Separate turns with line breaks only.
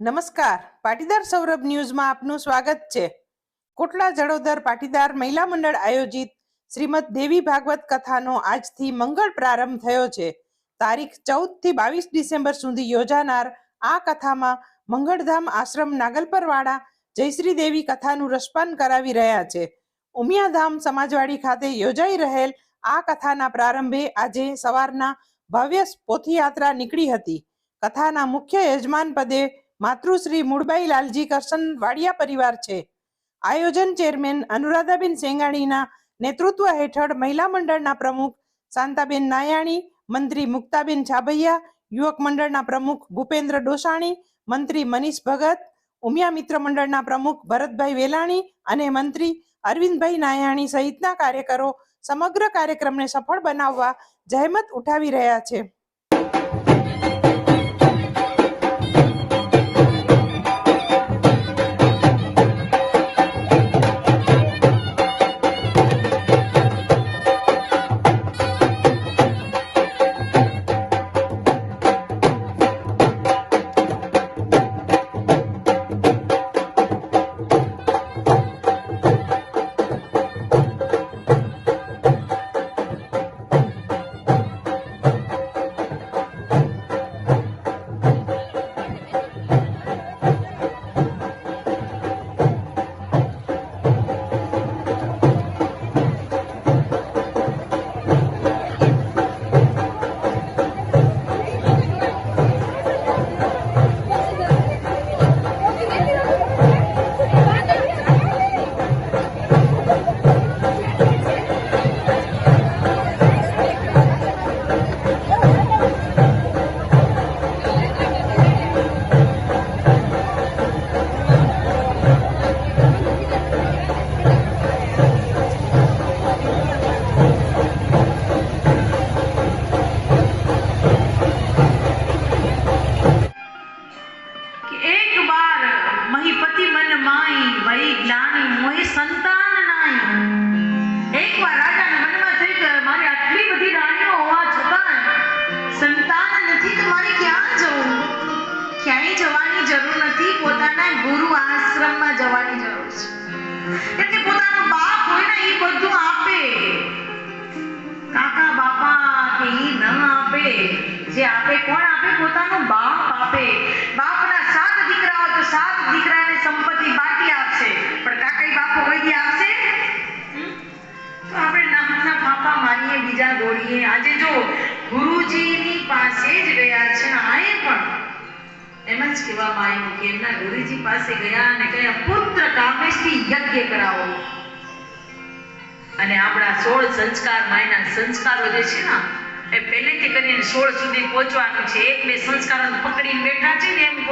નમસ્કાર. પાટીદાર સૌરભ ન્યૂઝમાં આપનું સ્વાગત છે. કોટલા જડોદર પાટીદાર મહિલા મંડળ આયોજિત શ્રીમદ દેવી ભાગવત કથાનો આજથી મંગળ પ્રારંભ થયો છે. તારીખ ચૌદથી બાવીસ ડિસેમ્બર સુધી યોજાનાર આ કથામાં મંગળધામ આશ્રમ નાગલપરવાળા જયશ્રી દેવી કથાનું રસપાન કરાવી રહ્યા છે. ઉમિયાધામ સમાજવાડી ખાતે યોજાઈ રહેલ આ કથાના પ્રારંભે આજે સવારના ભવ્ય પોથીયાત્રા નીકળી હતી. કથાના મુખ્ય યજમાન પદે માતૃશ્રી મૂળબાઈ લાલજી કરશન વાડિયા પરિવાર છે. આયોજન ચેરમેન અનુરાધાબેન સેંગાણીના નેતૃત્વ હેઠળ મહિલા મંડળના પ્રમુખ શાંતાબેન નાયાણી, મંત્રી મુક્તાબેન છાભૈયા, યુવક મંડળના પ્રમુખ ભૂપેન્દ્ર ડોસાણી, મંત્રી મનીષ ભગત, ઉમિયા મિત્ર મંડળના પ્રમુખ ભરતભાઈ વેલાણી અને મંત્રી અરવિંદભાઈ નાયાણી સહિતના કાર્યકરો સમગ્ર કાર્યક્રમને સફળ બનાવવા જહેમત ઉઠાવી રહ્યા છે.
નથી પોતાના ગુરુ આશ્રમમાં જવાની જરૂર છે. એટલે પોતાનો બાપ હોય ને, એ બધું આપે. કાકા, બાપા કે એ ન આપે. જે આપે, કોણ આપે? પોતાનો બાપ આપે. બાપના સાત દીકરા હોય તો સાત દીકરાને સંપત્તિ બાટી આપશે. એમ જ કહેવામાં આવ્યું કે એમના ગુરુજી પાસે ગયા અને કહ્યા, પુત્ર કામેશથી યજ્ઞ કરાવો. અને આપણા સોળ સંસ્કાર માયના સંસ્કારો જે છે ને, એ પહેલેથી કરીને સોળ સુધી પહોંચવાનું છે. એક બે સંસ્કારો પકડીને બેઠા છે ને એમ